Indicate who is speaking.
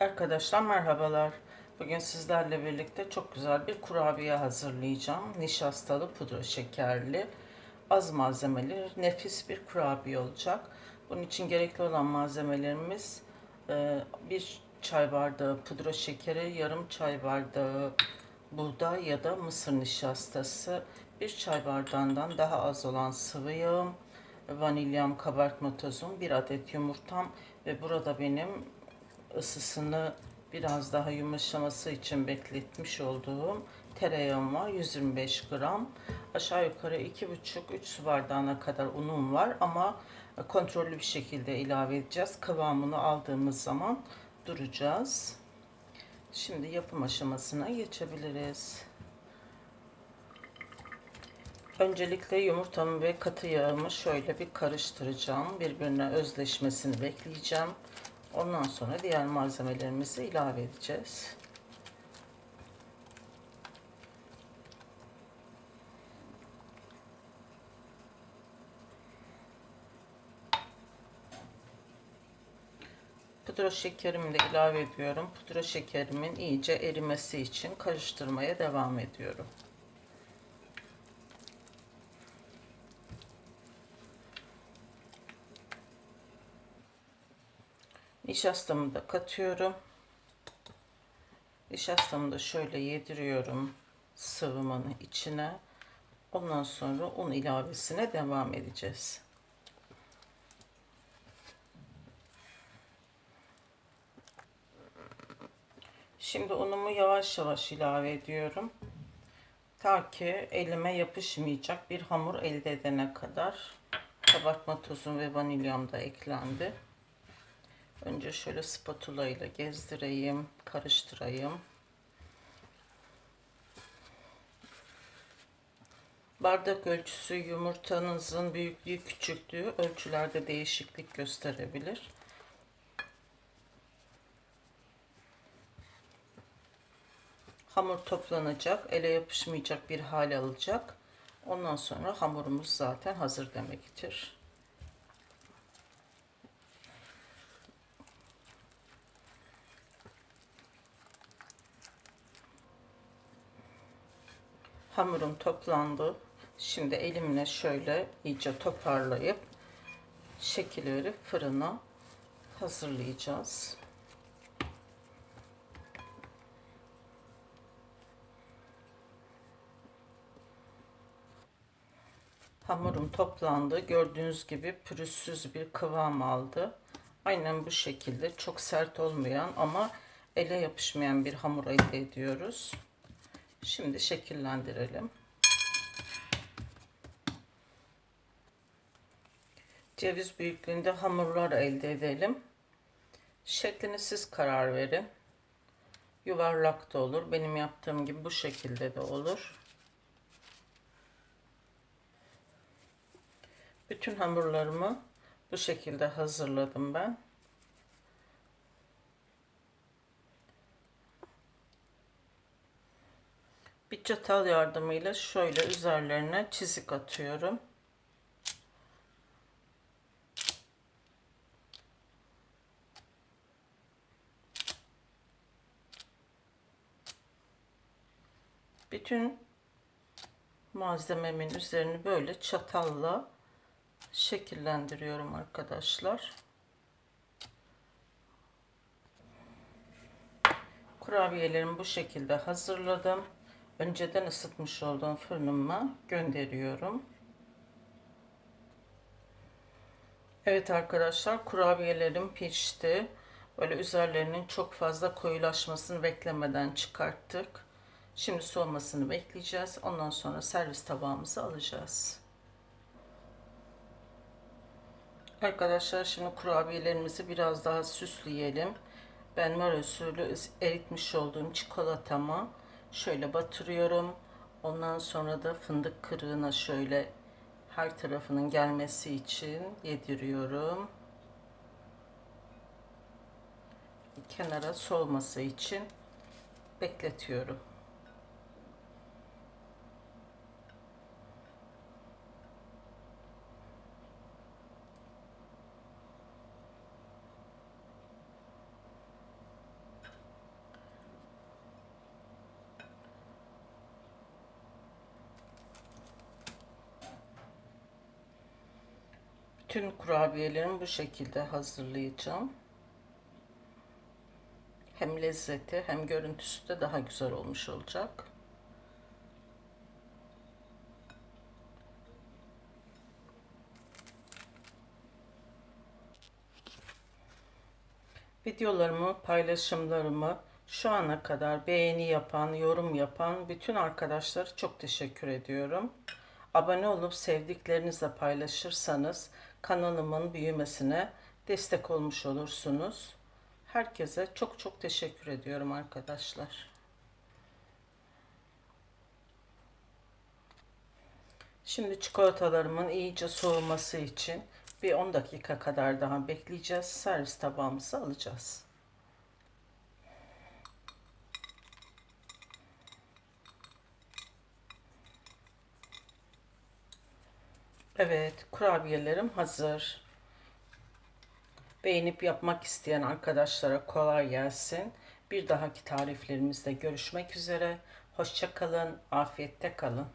Speaker 1: Arkadaşlar merhabalar. Bugün sizlerle birlikte çok güzel bir kurabiye hazırlayacağım. Nişastalı, pudra şekerli, az malzemeli, nefis bir kurabiye olacak. Bunun için gerekli olan malzemelerimiz e, bir çay bardağı pudra şekeri, yarım çay bardağı buğday ya da mısır nişastası, bir çay bardağından daha az olan sıvı yağım, vanilyam, kabartma tozum, bir adet yumurtam ve burada benim ısısını biraz daha yumuşaması için bekletmiş olduğum tereyağım var 125 gram aşağı yukarı 2,5-3 su bardağına kadar unum var ama kontrollü bir şekilde ilave edeceğiz kıvamını aldığımız zaman duracağız şimdi yapım aşamasına geçebiliriz Öncelikle yumurtamı ve katı yağımı şöyle bir karıştıracağım. Birbirine özleşmesini bekleyeceğim. Ondan sonra diğer malzemelerimizi ilave edeceğiz. Pudra şekerimi de ilave ediyorum. Pudra şekerimin iyice erimesi için karıştırmaya devam ediyorum. Nişastamı da katıyorum. Nişastamı da şöyle yediriyorum sıvımın içine. Ondan sonra un ilavesine devam edeceğiz. Şimdi unumu yavaş yavaş ilave ediyorum. Ta ki elime yapışmayacak bir hamur elde edene kadar. Kabartma tozum ve vanilyam da eklendi. Önce şöyle spatula ile gezdireyim, karıştırayım. Bardak ölçüsü yumurtanızın büyüklüğü, küçüklüğü ölçülerde değişiklik gösterebilir. Hamur toplanacak, ele yapışmayacak bir hal alacak. Ondan sonra hamurumuz zaten hazır demektir. Hamurum toplandı. Şimdi elimle şöyle iyice toparlayıp şekil verip fırına hazırlayacağız. Hamurum toplandı. Gördüğünüz gibi pürüzsüz bir kıvam aldı. Aynen bu şekilde çok sert olmayan ama ele yapışmayan bir hamur elde ediyoruz. Şimdi şekillendirelim. Ceviz büyüklüğünde hamurlar elde edelim. Şeklini siz karar verin. Yuvarlak da olur. Benim yaptığım gibi bu şekilde de olur. Bütün hamurlarımı bu şekilde hazırladım ben. Çatal yardımıyla şöyle üzerlerine çizik atıyorum. Bütün malzememin üzerini böyle çatalla şekillendiriyorum arkadaşlar. Kurabiyelerimi bu şekilde hazırladım önceden ısıtmış olduğum fırınıma gönderiyorum. Evet arkadaşlar kurabiyelerim pişti. Böyle üzerlerinin çok fazla koyulaşmasını beklemeden çıkarttık. Şimdi soğumasını bekleyeceğiz. Ondan sonra servis tabağımıza alacağız. Arkadaşlar şimdi kurabiyelerimizi biraz daha süsleyelim. Ben mör eritmiş olduğum çikolatamı şöyle batırıyorum. Ondan sonra da fındık kırığına şöyle her tarafının gelmesi için yediriyorum. Kenara soğuması için bekletiyorum. Bütün kurabiyelerimi bu şekilde hazırlayacağım. Hem lezzeti hem görüntüsü de daha güzel olmuş olacak. Videolarımı, paylaşımlarımı şu ana kadar beğeni yapan, yorum yapan bütün arkadaşlara çok teşekkür ediyorum. Abone olup sevdiklerinizle paylaşırsanız kanalımın büyümesine destek olmuş olursunuz. Herkese çok çok teşekkür ediyorum arkadaşlar. Şimdi çikolatalarımın iyice soğuması için bir 10 dakika kadar daha bekleyeceğiz. Servis tabağımıza alacağız. Evet, kurabiyelerim hazır. Beğenip yapmak isteyen arkadaşlara kolay gelsin. Bir dahaki tariflerimizde görüşmek üzere. Hoşça kalın, afiyette kalın.